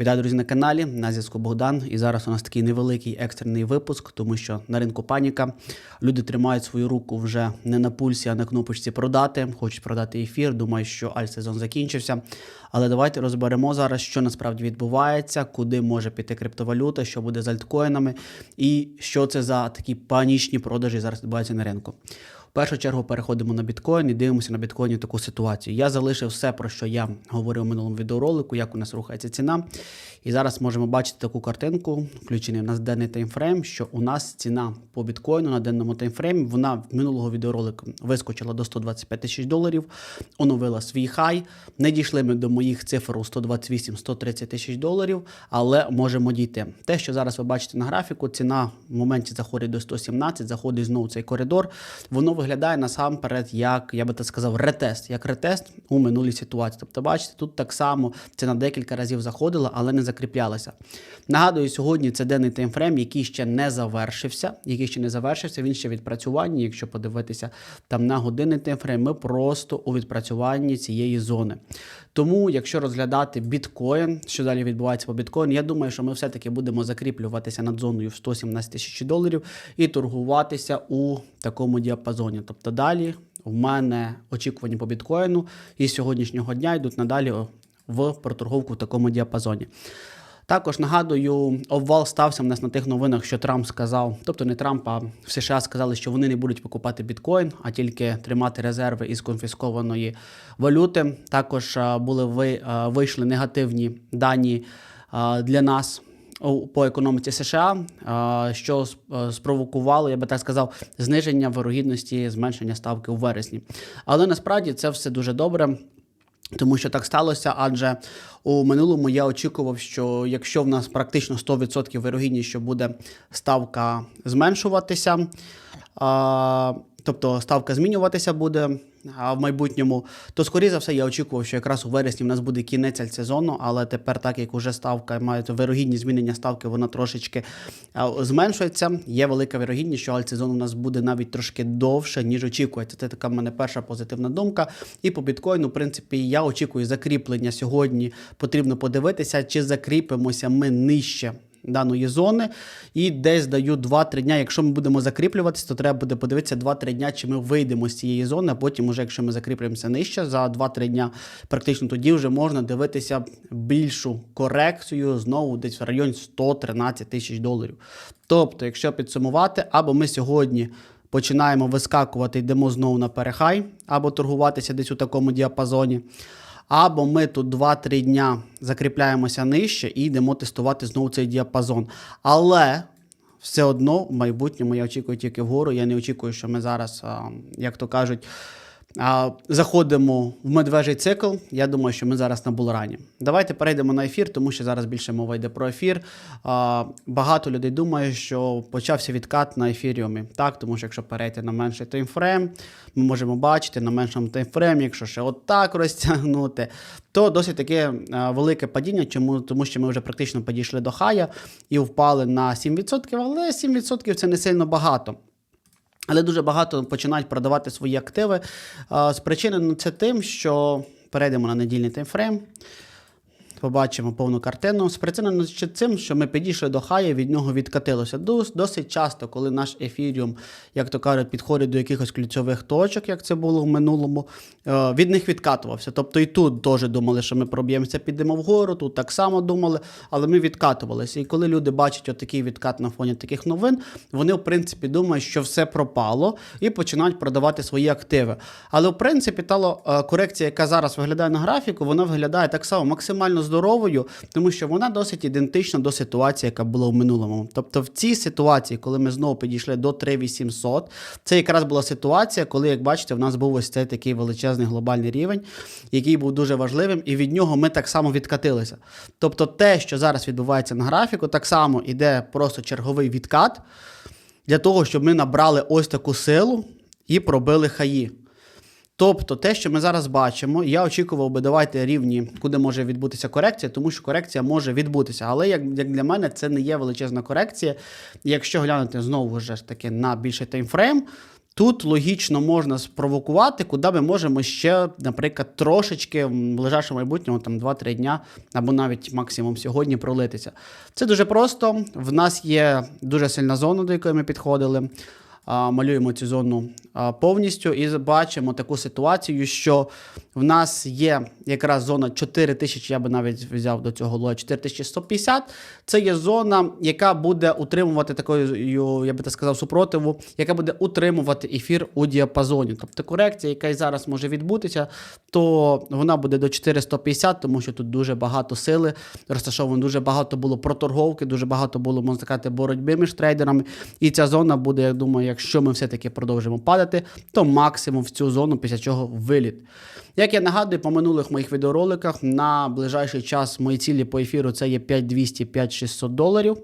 Вітаю, друзі, на каналі. На зв'язку Богдан. І зараз у нас такий невеликий екстрений випуск, тому що на ринку паніка. Люди тримають свою руку вже не на пульсі, а на кнопочці продати. Хочуть продати ефір. Думаю, що альтсезон закінчився. Але давайте розберемо зараз, що насправді відбувається, куди може піти криптовалюта, що буде з альткоїнами, і що це за такі панічні продажі зараз відбуваються на ринку. В першу чергу переходимо на біткоін і дивимося на біткоїні таку ситуацію. Я залишив все, про що я говорив у минулому відеоролику, як у нас рухається ціна. І зараз можемо бачити таку картинку, включений у нас денний таймфрейм, що у нас ціна по біткоїну на денному таймфреймі, вона в минулого відеоролику вискочила до 125 тисяч доларів, оновила свій хай. Не дійшли ми до моїх цифр у 128-130 тисяч доларів, але можемо дійти. Те, що зараз ви бачите на графіку, ціна в моменті заходить до 117, заходить знову цей коридор. Воно виглядає насамперед, як я би так сказав, ретест, як ретест у минулій ситуації. Тобто, бачите, тут так само ціна декілька разів заходила, але не закріплялася. Нагадую, сьогодні це денний таймфрейм, який ще не завершився. Який ще не завершився, він ще в відпрацюванні. Якщо подивитися там на годинний таймфрейм, ми просто у відпрацюванні цієї зони. Тому, якщо розглядати біткоін, що далі відбувається по біткоїну, я думаю, що ми все-таки будемо закріплюватися над зоною в 117 тисяч доларів і торгуватися у такому діапазоні. Тобто далі в мене очікування по біткоїну і з сьогоднішнього дня йдуть надалі в проторговку в такому діапазоні. Також нагадую, обвал стався в нас на тих новинах, що Трамп сказав, тобто не Трамп, а в США сказали, що вони не будуть покупати біткоін, а тільки тримати резерви із конфіскованої валюти. Також були ви, вийшли негативні дані для нас. По економіці США, що с- спровокувало, я би так сказав, зниження вирогідності зменшення ставки у вересні. Але насправді це все дуже добре. Тому що так сталося, адже у минулому я очікував, що якщо в нас практично 100% вирогідність, що буде ставка зменшуватися, а, тобто ставка змінюватися буде в майбутньому, то скоріше за все я очікував, що якраз у вересні в нас буде кінець сезону, але тепер, так як уже ставка має вирогідність змінення ставки, вона трошечки зменшується. Є велика вірогідність, що альтсезон у нас буде навіть трошки довше, ніж очікується. Це така в мене перша позитивна думка. І по біткоїну, в принципі, я очікую закріплення сьогодні. Потрібно подивитися, чи закріпимося ми нижче. Даної зони і десь даю 2-3 дня. Якщо ми будемо закріплюватися, то треба буде подивитися 2-3 дня, чи ми вийдемо з цієї зони. А потім, уже, якщо ми закріплюємося нижче за 2-3 дня, практично тоді вже можна дивитися більшу корекцію знову десь в районі 113 тисяч доларів. Тобто, якщо підсумувати, або ми сьогодні починаємо вискакувати, йдемо знову на перехай, або торгуватися десь у такому діапазоні. Або ми тут 2-3 дня закріпляємося нижче і йдемо тестувати знову цей діапазон. Але все одно в майбутньому я очікую тільки вгору. Я не очікую, що ми зараз, як то кажуть, заходимо в медвежий цикл. Я думаю, що ми зараз на булрані. Давайте перейдемо на ефір, тому що зараз більше мова йде про ефір. Багато людей думає, що почався відкат на ефіріумі. Так, тому що якщо перейти на менший таймфрейм, ми можемо бачити на меншому таймфреймі, якщо ще отак розтягнути, то досить таке велике падіння, чому? тому що ми вже практично підійшли до хая і впали на 7%, але 7% це не сильно багато. Але дуже багато починають продавати свої активи. Спричинено це тим, що перейдемо на недільний таймфрейм. Побачимо повну картину. Спричинено ще цим, що ми підійшли до хая, від нього відкатилося. Дос- Досить часто, коли наш ефіріум, як то кажуть, підходить до якихось ключових точок, як це було в минулому, е, від них відкатувався. Тобто і тут теж думали, що ми проб'ємося, підемо вгору, тут так само думали, але ми відкатувалися. І коли люди бачать отакий відкат на фоні таких новин, вони, в принципі, думають, що все пропало, і починають продавати свої активи. Але в принципі, та е, корекція, яка зараз виглядає на графіку, вона виглядає так само максимально здоровою, тому що вона досить ідентична до ситуації, яка була в минулому. Тобто, в цій ситуації, коли ми знову підійшли до 3800, це якраз була ситуація, коли, як бачите, в нас був ось цей такий величезний глобальний рівень, який був дуже важливим, і від нього ми так само відкатилися. Тобто, те, що зараз відбувається на графіку, так само іде просто черговий відкат для того, щоб ми набрали ось таку силу і пробили хаї. Тобто, те, що ми зараз бачимо, я очікував би давайте рівні, куди може відбутися корекція, тому що корекція може відбутися. Але як, як для мене, це не є величезна корекція. Якщо глянути знову ж таки на більший таймфрейм, Тут логічно можна спровокувати, куди ми можемо ще, наприклад, трошечки в ближайшому майбутньому, там 2-3 дня, або навіть максимум сьогодні пролитися. Це дуже просто. В нас є дуже сильна зона, до якої ми підходили. Малюємо цю зону повністю і бачимо таку ситуацію, що в нас є якраз зона 4000, я би навіть взяв до цього лоя 4150. Це є зона, яка буде утримувати такою, я би так сказав, супротиву, яка буде утримувати ефір у діапазоні. Тобто корекція, яка і зараз може відбутися, то вона буде до 4150, тому що тут дуже багато сили розташовано, дуже багато було проторговки, дуже багато було, можна сказати, боротьби між трейдерами. І ця зона буде, я думаю, якщо ми все-таки продовжимо падати, то максимум в цю зону, після чого виліт. Як я нагадую, по минулих моїх відеороликах на ближайший час мої цілі по ефіру це є 5200-5600 доларів,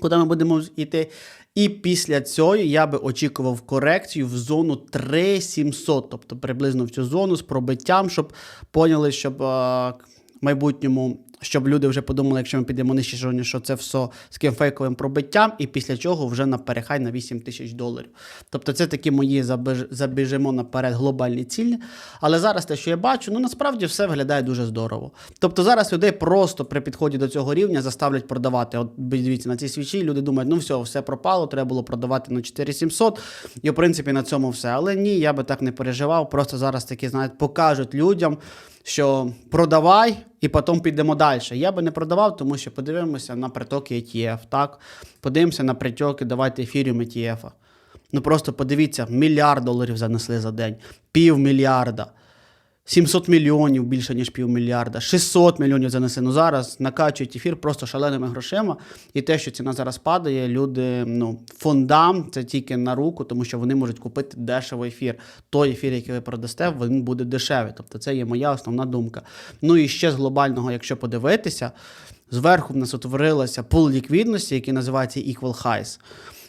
куди ми будемо йти. І після цього я би очікував корекцію в зону 3700, тобто приблизно в цю зону з пробиттям, щоб поняли, щоб е, в майбутньому. Щоб люди вже подумали, якщо ми підемо нижче, що- це все з фейковим пробиттям, і після чого вже на перехай на 8 тисяч доларів. Тобто це такі мої забіж- забіжимо наперед глобальні цілі. Але зараз те, що я бачу, ну насправді все виглядає дуже здорово. Тобто зараз людей просто при підході до цього рівня заставлять продавати. От дивіться на ці свічі, люди думають, ну все, все пропало, треба було продавати на 4700, і в принципі на цьому все. Але ні, я би так не переживав. Просто зараз такі, знаєте, покажуть людям що продавай і потім підемо далі. Я би не продавав, тому що подивимося на притоки ETF, так? Подивимося на притоки, давайте ефіріум ETF. Ну просто подивіться, мільярд доларів занесли за день, півмільярда. 700 мільйонів більше, ніж півмільярда, 600 мільйонів занесли. Ну зараз накачують ефір просто шаленими грошима. І те, що ціна зараз падає, люди, ну, фондам це тільки на руку, тому що вони можуть купити дешевий ефір. Той ефір, який ви продасте, він буде дешевий. Тобто це є моя основна думка. Ну і ще з глобального, якщо подивитися, зверху в нас утворилася пул ліквідності, який називається Equal Highs.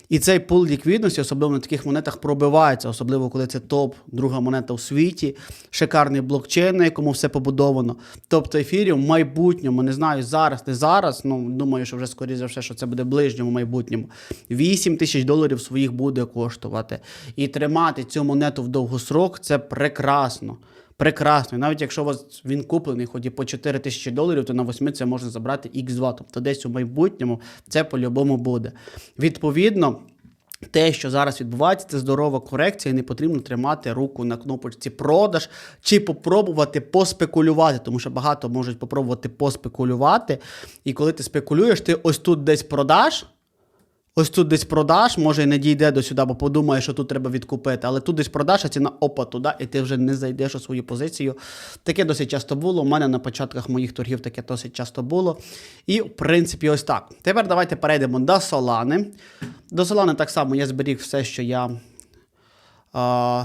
І цей пул ліквідності, особливо на таких монетах, пробивається, особливо коли це топ, друга монета у світі, шикарний блокчейн, на якому все побудовано. Тобто ефірів в майбутньому, не знаю, зараз, не зараз. Ну думаю, що вже скоріше за все, що це буде в ближньому майбутньому. 8 тисяч доларів своїх буде коштувати. І тримати цю монету в довгосрок це прекрасно. Прекрасно. І навіть якщо у вас він куплений хоч і по 4 тисячі доларів, то на 8 це можна забрати X2. Тобто десь у майбутньому це по-любому буде. Відповідно. Те, що зараз відбувається, це здорова корекція, і не потрібно тримати руку на кнопочці продаж чи попробувати поспекулювати, тому що багато можуть попробувати поспекулювати. І коли ти спекулюєш, ти ось тут десь продаш. Ось тут десь продаш, може і не дійде до сюди, бо подумає, що тут треба відкупити. Але тут десь продаш, а ціна опа туди, і ти вже не зайдеш у свою позицію. Таке досить часто було. У мене на початках моїх торгів таке досить часто було. І, в принципі, ось так. Тепер давайте перейдемо до Солани. До Солани так само я зберіг все, що я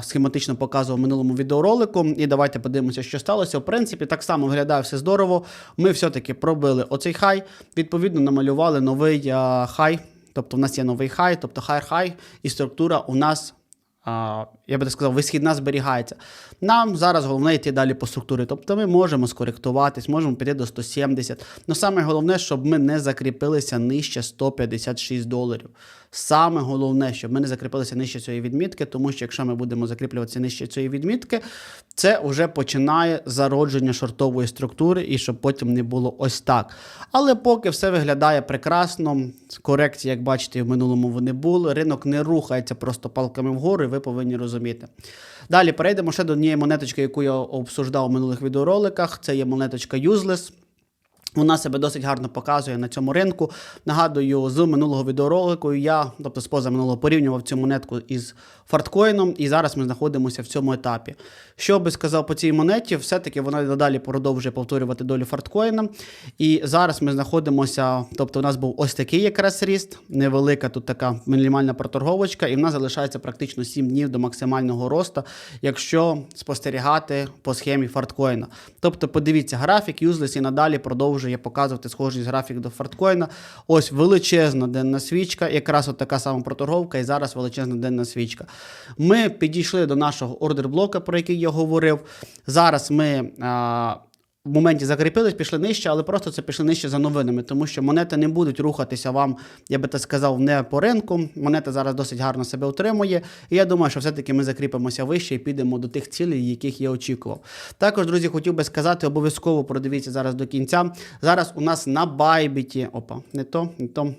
схематично показував в минулому відеоролику. І давайте подивимося, що сталося. В принципі, так само виглядає все здорово. Ми все-таки пробили оцей хай, відповідно, намалювали новий хай. Тобто в нас є новий хай, тобто хай-хай, і структура у нас, а, я би так сказав, висхідна зберігається. Нам зараз головне йти далі по структурі. Тобто ми можемо скоректуватись, можемо піти до 170. Ну саме головне, щоб ми не закріпилися нижче 156 доларів. Саме головне, щоб ми не закріпилися нижче цієї відмітки, тому що якщо ми будемо закріплюватися нижче цієї відмітки, це вже починає зародження шортової структури, і щоб потім не було ось так. Але поки все виглядає прекрасно, корекції, як бачите, в минулому вони були. Ринок не рухається просто палками вгору, і ви повинні розуміти. Далі перейдемо ще до однієї монеточки, яку я обсуждав у минулих відеороликах. Це є монеточка Useless. Вона себе досить гарно показує на цьому ринку. Нагадую, з минулого відеоролику я, тобто з позаминулого, порівнював цю монетку із фарткоїном, і зараз ми знаходимося в цьому етапі. Що би сказав по цій монеті, все-таки вона надалі продовжує повторювати долю фарткоїна. І зараз ми знаходимося, тобто у нас був ось такий якраз ріст, невелика тут така мінімальна проторговочка, і в нас залишається практично 7 днів до максимального росту, якщо спостерігати по схемі фарткоїна. Тобто, подивіться, графік Useless і надалі продовжує показувати схожість графік до фарткоїна. Ось величезна денна свічка, якраз от така сама проторговка, і зараз величезна денна свічка. Ми підійшли до нашого ордер-блока, про який я говорив. Зараз ми. А, в моменті закріпились, пішли нижче, але просто це пішли нижче за новинами, тому що монети не будуть рухатися вам, я би так сказав, не по ринку. Монета зараз досить гарно себе утримує. І я думаю, що все-таки ми закріпимося вище і підемо до тих цілей, яких я очікував. Також, друзі, хотів би сказати, обов'язково продивіться зараз до кінця. Зараз у нас на Байбіті, опа, не то, не то.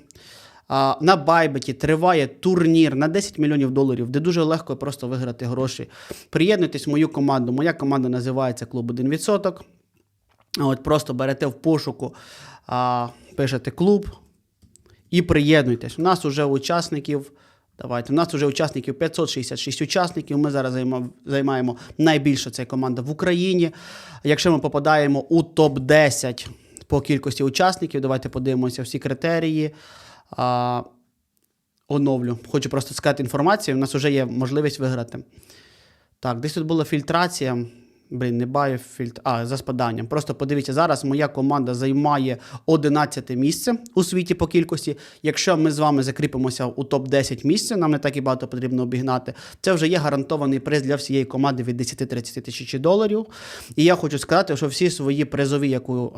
На Байбеті триває турнір на 10 мільйонів доларів, де дуже легко просто виграти гроші. Приєднуйтесь в мою команду. Моя команда називається Клуб 1%. От просто берете в пошуку, а, пишете клуб і приєднуйтесь. У нас вже учасників. Давайте, у нас вже учасників 566 учасників. Ми зараз займа- займаємо найбільше це команда в Україні. Якщо ми попадаємо у топ-10 по кількості учасників, давайте подивимося всі критерії. А, оновлю. Хочу просто сказати інформацію. У нас вже є можливість виграти. Так, десь тут була фільтрація. Блін, не баю. А, за спаданням. Просто подивіться, зараз моя команда займає 11 місце у світі по кількості. Якщо ми з вами закріпимося у топ-10 місця, нам не так і багато потрібно обігнати. Це вже є гарантований приз для всієї команди від 10-30 тисяч доларів. І я хочу сказати, що всі свої призові, яку.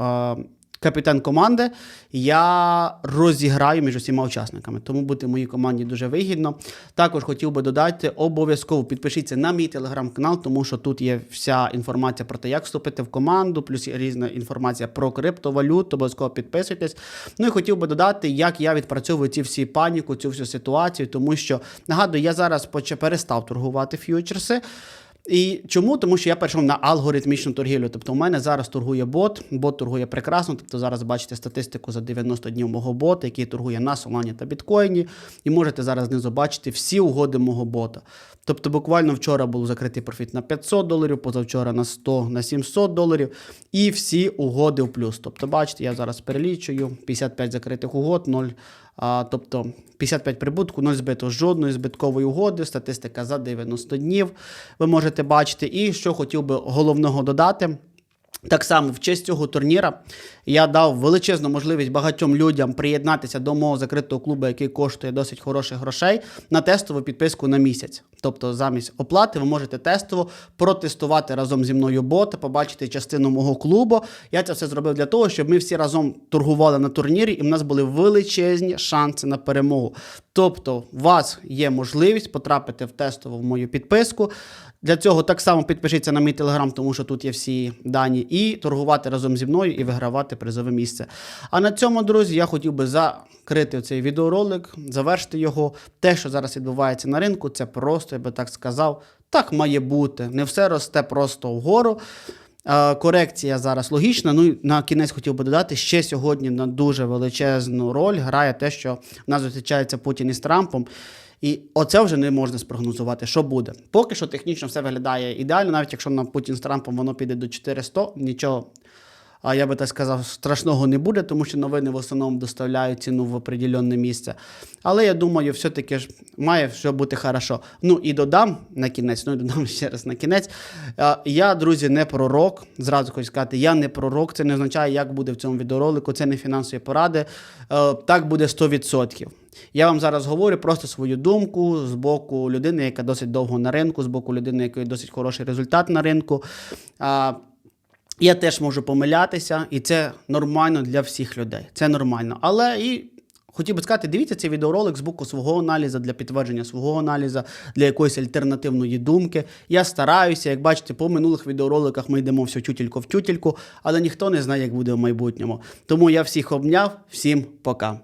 Капітан команди я розіграю між усіма учасниками, тому бути моїй команді дуже вигідно. Також хотів би додати, обов'язково підпишіться на мій телеграм-канал, тому що тут є вся інформація про те, як вступити в команду, плюс різна інформація про криптовалюту, обов'язково підписуйтесь. Ну і хотів би додати, як я відпрацьовую ці всі паніку, цю всю ситуацію, тому що нагадую, я зараз перестав торгувати ф'ючерси. І чому? Тому що я перейшов на алгоритмічну торгівлю. Тобто, у мене зараз торгує бот, бот торгує прекрасно. Тобто, зараз бачите статистику за 90 днів мого бота, який торгує на Solana та біткоїні. І можете зараз знизу бачити всі угоди мого бота. Тобто, буквально вчора був закритий профіт на 500 доларів, позавчора на 100, на 700 доларів. І всі угоди в плюс. Тобто, бачите, я зараз перелічую 55 закритих угод, 0. А, тобто 55 прибутку, 0 збито жодної збиткової угоди, статистика за 90 днів. Ви можете бачити. І що хотів би головного додати. Так само в честь цього турніра я дав величезну можливість багатьом людям приєднатися до мого закритого клубу, який коштує досить хороших грошей, на тестову підписку на місяць. Тобто, замість оплати ви можете тестово протестувати разом зі мною бота, побачити частину мого клубу. Я це все зробив для того, щоб ми всі разом торгували на турнірі, і в нас були величезні шанси на перемогу. Тобто, у вас є можливість потрапити в тестову в мою підписку. Для цього так само підпишіться на мій телеграм, тому що тут є всі дані, і торгувати разом зі мною і вигравати призове місце. А на цьому, друзі, я хотів би закрити цей відеоролик, завершити його. Те, що зараз відбувається на ринку, це просто, я би так сказав, так має бути. Не все росте просто вгору. Е, Корекція зараз логічна. Ну і на кінець хотів би додати, ще сьогодні на дуже величезну роль грає те, що в нас зустрічається Путін із Трампом. І оце вже не можна спрогнозувати, що буде. Поки що технічно все виглядає ідеально, навіть якщо на Путін з Трампом воно піде до 400, нічого, а я би так сказав, страшного не буде, тому що новини в основному доставляють ціну в определенне місце. Але я думаю, все-таки ж має все бути хорошо. Ну і додам на кінець, ну і додам ще раз на кінець. Я, друзі, не пророк. Зразу хочу сказати, я не пророк. Це не означає, як буде в цьому відеоролику. Це не фінансові поради. Е, Так буде 100%. Я вам зараз говорю просто свою думку з боку людини, яка досить довго на ринку, з боку людини, якої досить хороший результат на ринку. Я теж можу помилятися, і це нормально для всіх людей. Це нормально. Але і хотів би сказати, дивіться цей відеоролик з боку свого аналізу, для підтвердження свого аналізу, для якоїсь альтернативної думки. Я стараюся, як бачите, по минулих відеороликах ми йдемо все тютілько в тютільку, але ніхто не знає, як буде в майбутньому. Тому я всіх обняв, всім пока.